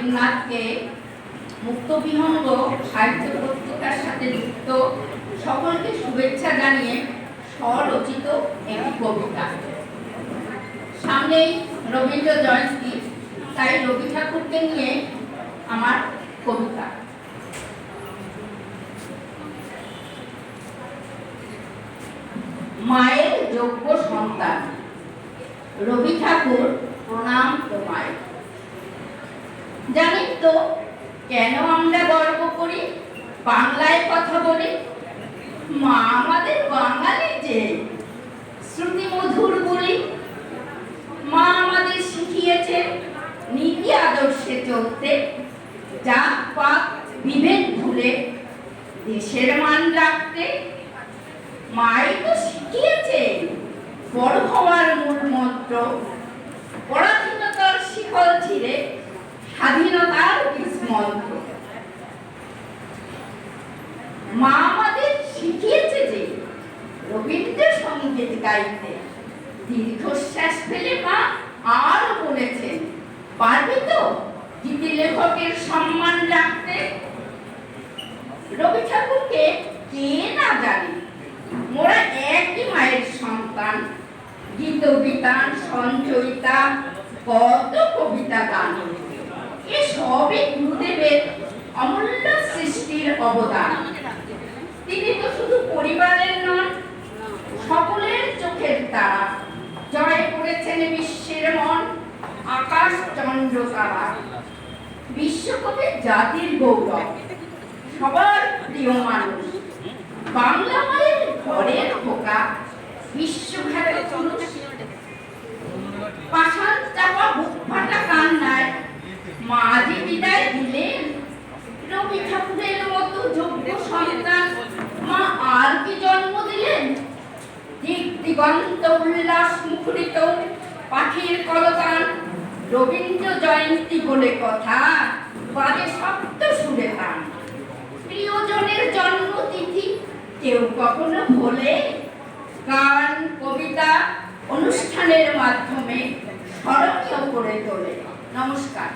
দেবনাথকে মুক্তবিহঙ্গ, সাহিত্য পত্রিকার সাথে যুক্ত, সকলকে শুভেচ্ছা জানিয়ে স্বরচিত একটি কবিতা। সামনেই রবীন্দ্র জয়ন্তী, তাই রবি ঠাকুরকে নিয়ে আমার কবিতা। মায়ের যোগ্য সন্তান, রবি ঠাকুর প্রণাম তোমায়। তো কেন আমরা গর্ব করি? বাংলায় কথা বলি। মা আমাদের বাঙালি যে শ্রুতি মধুর বলি। মা আমাদের শিখিয়েছে নীতি আদর্শে চলতে। জাত পাত বিভেদ ভুলে দেশের মান রাখতে। মাই তো শিখিয়েছে বড় হওয়ার মূল মন্ত্র। পরাধীনতার শিকল ছিঁড়ে স্বাধীনতার বীজ মা আমাদের শিখিয়েছে যে রবীন্দ্র সংগীত গাইতে দীর্ঘশ্বাস ফেলে মা আরও বলেছেন পারবে তো গীতি লেখকের সম্মান রাখতে? রবি ঠাকুরকে কে না জানে। মোরা একই মায়ের সন্তান, গীত বিতান সঞ্চয়িতা কত কবিতা, গান। এ সবই গুরুদেবের অমূল্য সৃষ্টির অবদান। তিনি তো শুধু পরিবারের নন, সকলের চোখের তারা। জয় করেছেন বিশ্বের মন, আকাশ চন্দ্র তারা বিশ্বকবি জাতির গৌরব, সবার প্রিয় মানুষ। বাংলা মায়ের ঘরের খোকা বিশ্বভারতী দিগন্ত উল্লাস মুখরিত, পাখির কলতান। রবীন্দ্র জয়ন্তী বলে কথা, বাজে শব্দ সুরে তান প্রিয়জনের জন্মতিথি কেউ কখনো ভোলে। গান, কবিতা, অনুষ্ঠানের মাধ্যমে স্মরণীয় করে তোলে। নমস্কার।